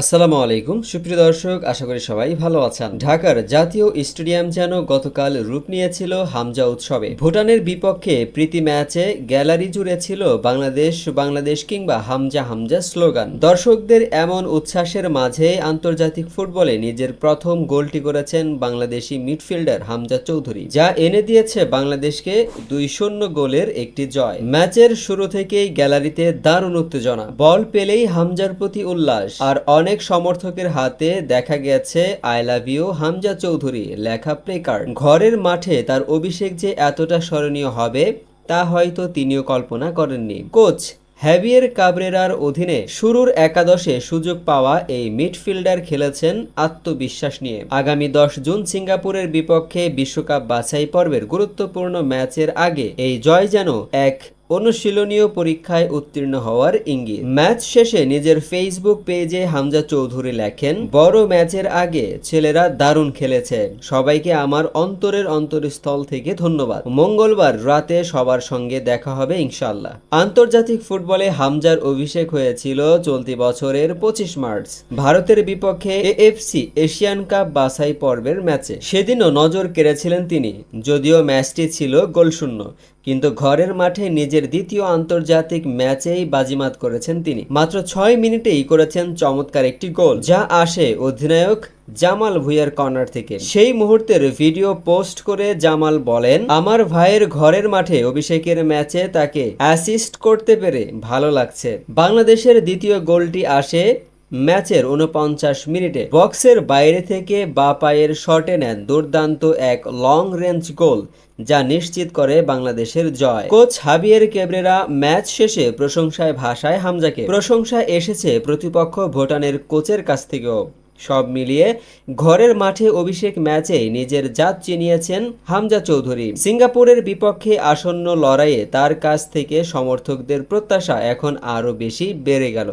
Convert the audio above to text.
আসসালামু আলাইকুম। সুপ্রিয় দর্শক, আশা করি সবাই ভালো আছেন। ঢাকার জাতীয় স্টেডিয়াম যেন গতকাল রূপ নিয়েছিল হামজা উৎসবে। ভুটানের বিপক্ষে প্রীতি ম্যাচে গ্যালারি জুড়ে ছিল বাংলাদেশ বাংলাদেশ কিংবা হামজা হামজা স্লোগান। দর্শকদের এমন উচ্ছ্বাসের মাঝে আন্তর্জাতিক ফুটবলে নিজের প্রথম গোলটি করেছেন বাংলাদেশি মিডফিল্ডার হামজা চৌধুরী, যা এনে দিয়েছে বাংলাদেশকে দুই শূন্য গোলের একটি জয়। ম্যাচের শুরু থেকেই গ্যালারিতে দারুণ উত্তেজনা। বল পেলেই হামজার প্রতি উল্লাস, আর অনেক সমর্থকের হাতে দেখা গেছে I love you Hamza Chowdhury, লেখা প্লেকার্ড ঘরের মাঠে তার অভিষেক যে এতটা স্মরণীয় হবে, তা হয়তো তিনিও কল্পনা করেননি। কোচ হ্যাভিয়ের কাবরেরার অধীনে শুরুর একাদশে সুযোগ পাওয়া এই মিডফিল্ডার খেলেছেন আত্মবিশ্বাস নিয়ে। আগামী দশ জুন সিঙ্গাপুরের বিপক্ষে বিশ্বকাপ বাছাই পর্বের গুরুত্বপূর্ণ ম্যাচের আগে এই জয় যেন এক অনুশীলনীয় পরীক্ষায় উত্তীর্ণ হওয়ার ইঙ্গিত। ম্যাচ শেষে নিজের ফেসবুক পেজে হামজা চৌধুরী লেখেন, বড় ম্যাচের আগে ছেলেরা দারুণ খেলেছে। সবাইকে আমার অন্তরের অন্তরস্থল থেকে ধন্যবাদ। মঙ্গলবার রাতে সবার সঙ্গে দেখা হবে ইনশাল্লাহ আন্তর্জাতিক ফুটবলে হামজার অভিষেক হয়েছিল চলতি বছরের পঁচিশ মার্চ। ভারতের বিপক্ষে এএফসি এশিয়ান কাপ বাছাই পর্বের ম্যাচে। সেদিনও নজর কেড়েছিলেন তিনি, যদিও ম্যাচটি ছিল গোলশূন্য। কিন্তু ঘরের মাঠে নিজের দ্বিতীয় আন্তর্জাতিক ম্যাচেই বাজিমাত করেছেন তিনি। মাত্র ছয় মিনিটেই করেছেন চমৎকার একটি গোল, যা আসে অধিনায়ক জামাল ভুইয়ার কর্নার থেকে। সেই মুহূর্তের ভিডিও পোস্ট করে জামাল বলেন, আমার ভাইয়ের ঘরের মাঠে অভিষেকের ম্যাচে তাকে অ্যাসিস্ট করতে পেরে ভালো লাগছে। বাংলাদেশের দ্বিতীয় গোলটি আসে ম্যাচের উনপঞ্চাশ মিনিটে বক্সের বাইরে থেকে বা পায়ের শটে নেন দুর্দান্ত এক লং রেঞ্জ গোল, যা নিশ্চিত করে বাংলাদেশের জয়। কোচ হাবিয়ের কেবরেরা ম্যাচ শেষে প্রশংসায় ভাষায় হামজাকে। প্রশংসা এসেছে প্রতিপক্ষ ভুটানের কোচের কাছ থেকেও। সব মিলিয়ে ঘরের মাঠে অভিষেক ম্যাচে নিজের জাত চিনিয়েছেন হামজা চৌধুরী। সিঙ্গাপুরের বিপক্ষে আসন্ন লড়াইয়ে তার কাছ থেকে সমর্থকদের প্রত্যাশা এখন আরও বেশি বেড়ে গেল।